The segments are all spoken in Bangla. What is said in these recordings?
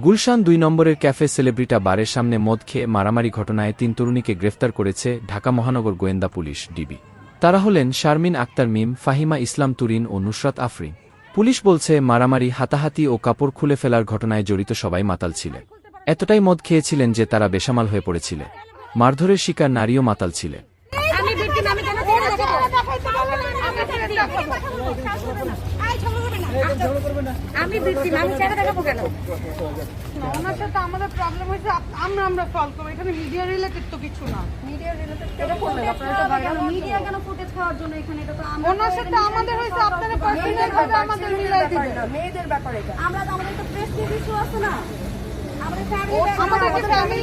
গুলশান দুই নম্বরের ক্যাফে সেলিব্রিটা বারের সামনে মদ খেয়ে মারামারি ঘটনায় তিন তরুণীকে গ্রেফতার করেছে ঢাকা মহানগর গোয়েন্দা পুলিশ ডিবি তারা হলেন শারমিন আক্তার মিম ফাহিমা ইসলাম তুরিন ও নুসরাত আফরিন পুলিশ বলছে মারামারি হাতাহাতি ও কাপড় খুলে ফেলার ঘটনায় জড়িত সবাই মাতাল ছিলেন এতটাই মদ খেয়েছিলেন যে তারা বেসামাল হয়ে পড়েছিলেন মারধরের শিকার নারীও মাতাল ছিলেন আমি victim, আমি দেখাবো? কেন? ওনার সাথে আমাদের প্রবলেম হয়েছে আমরা আমরা সলভ করব এখানে মিডিয়া রিলেটেড তো কিছু না এটা করলেন, আপনারা কেন media খাওয়ার জন্য এখানে? এটা তো ওনার সাথে আমাদের হয়েছে আপনারা পার্সোনাল ভাবে আমাদের মিলাই দিবেন মেয়েদের ব্যাপার এটা। আমরা তো আমাদের তো prestige issue আছে না? আমাদের family আমাদেরকে ব্যাপার, ফ্যামিলি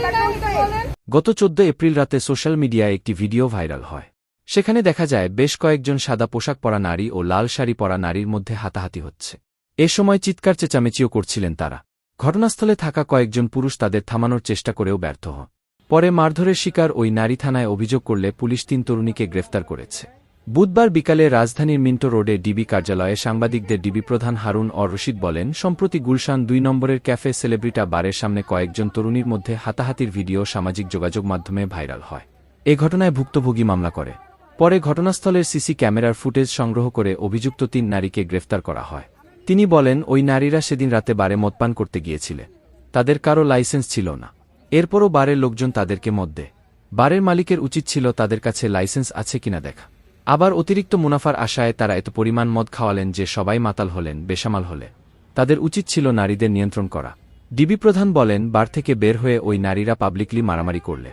বলেন গত চোদ্দ এপ্রিল রাতে সোশ্যাল মিডিয়ায় একটি ভিডিও ভাইরাল হয় সেখানে দেখা যায় বেশ কয়েকজন সাদা পোশাক পরা নারী ও লাল শাড়ি পরা নারীর মধ্যে হাতাহাতি হচ্ছে। এ সময় চিৎকার চেঁচামেচিও করছিলেন তারা। ঘটনাস্থলে থাকা কয়েকজন পুরুষ তাদের থামানোর চেষ্টা করেও ব্যর্থ হন। পরে মারধরের শিকার ওই নারী থানায় অভিযোগ করলে পুলিশ তিন তরুণীকে গ্রেফতার করেছে। বুধবার বিকালে রাজধানীর মিন্টো রোডে ডিবি কার্যালয়ে সাংবাদিকদের ডিবি প্রধান হারুন অর রশিদ বলেন, সম্প্রতি গুলশান দুই নম্বরের ক্যাফে সেলিব্রিটা বারের সামনে কয়েকজন তরুণীর মধ্যে হাতাহাতির ভিডিও সামাজিক যোগাযোগ মাধ্যমে ভাইরাল হয়। এ ঘটনায় ভুক্তভোগী মামলা করে। পরে ঘটনাস্থলের সিসি ক্যামেরার ফুটেজ সংগ্রহ করে অভিযুক্ত তিন নারীকে গ্রেফতার করা হয়। তিনি বলেন, ওই নারীরা সেদিন রাতে বারে মদপান করতে গিয়েছিলেন তাদের কারও লাইসেন্স ছিল না। এরপরও বারের লোকজন তাদেরকে দেয়। বারের মালিকের উচিত ছিল তাদের কাছে লাইসেন্স আছে কিনা দেখা। আবার অতিরিক্ত মুনাফার আশায় তারা এত পরিমাণ মদ খাওয়ালেন যে সবাই মাতাল হলেন, বেসামাল হলে। তাদের উচিত ছিল নারীদের নিয়ন্ত্রণ করা। ডিবি প্রধান বলেন, বার থেকে বের হয়ে ওই নারীরা পাবলিকলি মারামারি করলে।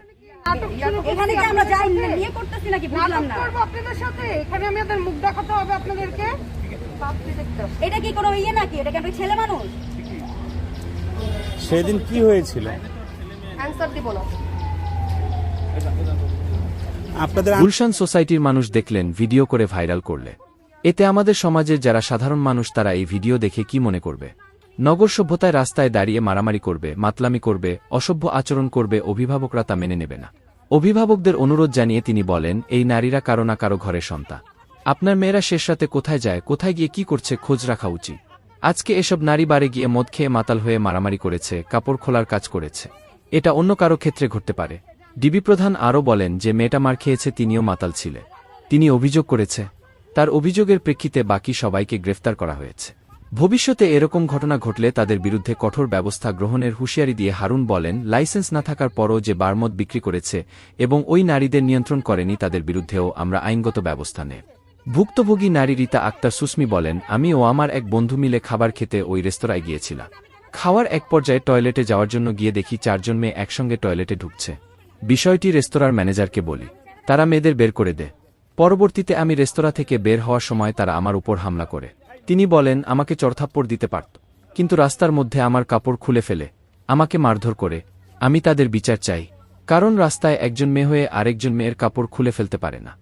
যাই নিয়ে করতেছি নাকি বুঝলাম না। করব আপনাদের সাথে। এখানে আমাদের মুখ দেখাতে হবে আপনাদেরকে। বাপরে দেখতে হবে। এটা কি কোনো ইয়ে নাকি? এটা কি আমরা ছেলে মানুষ? সেদিন কি হয়েছিল? অ্যান্সার দিব না। আপনাদের গুলশান সোসাইটির মানুষ দেখলেন ভিডিও করে ভাইরাল করলে। এতে আমাদের সমাজের যারা সাধারণ মানুষ তারা এই ভিডিও দেখে কি মনে করবে? নগর সভ্যতায় রাস্তায় দাঁড়িয়ে মারামারি করবে মাতলামি করবে অসভ্য আচরণ করবে অভিভাবকরা তা মেনে নেবে না। অভিভাবকদের অনুরোধ জানিয়ে তিনি বলেন, এই নারীরা কারও না কারও ঘরের সন্তান। আপনার মেয়েরা শেষ রাতে কোথায় যায়, কোথায় গিয়ে কি করছে খোঁজ রাখা উচিত। আজকে এসব নারী বারে গিয়ে মদ খেয়ে মাতাল হয়ে মারামারি করেছে, কাপড় খোলার কাজ করেছে। এটা অন্য কারও ক্ষেত্রে ঘটতে পারে। ডিবি প্রধান আরও বলেন যে, মেয়েটা মার খেয়েছে, তিনিও মাতাল ছিলেন। তিনি অভিযোগ করেছে। তার অভিযোগের প্রেক্ষিতে বাকি সবাইকে গ্রেফতার করা হয়েছে। ভবিষ্যতে এরকম ঘটনা ঘটলে তাদের বিরুদ্ধে কঠোর ব্যবস্থা গ্রহণের হুঁশিয়ারি দিয়ে হারুন বলেন, লাইসেন্স না থাকার পরও যে বারমদ বিক্রি করেছে এবং ওই নারীদের নিয়ন্ত্রণ করেনি তাদের বিরুদ্ধেও আমরা আইনগত ব্যবস্থা নেব ভুক্তভোগী নারী রীতা আক্তার সুস্মি বলেন, আমি ও আমার এক বন্ধু মিলে খাবার খেতে ওই রেস্তোরাঁয় গিয়েছিলাম। খাওয়ার এক পর্যায়ে টয়লেটে যাওয়ার জন্য গিয়ে দেখি চারজন মেয়ে একসঙ্গে টয়লেটে ঢুকছে। বিষয়টি রেস্তোরাঁর ম্যানেজারকে বলি, তারা মেয়েদের বের করে দে। পরবর্তীতে আমি রেস্তোরাঁ থেকে বের হওয়ার সময় তারা আমার উপর হামলা করে। তিনি বলেন, আমাকে চড়থাপ্পড় দিতে পারত, কিন্তু রাস্তার মধ্যে আমার কাপড় খুলে ফেলে, আমাকে মারধর করে। আমি তাদের বিচার চাই, কারণ রাস্তায় একজন মেয়ে হয়ে আরেকজন মেয়ের কাপড় খুলে ফেলতে পারে না।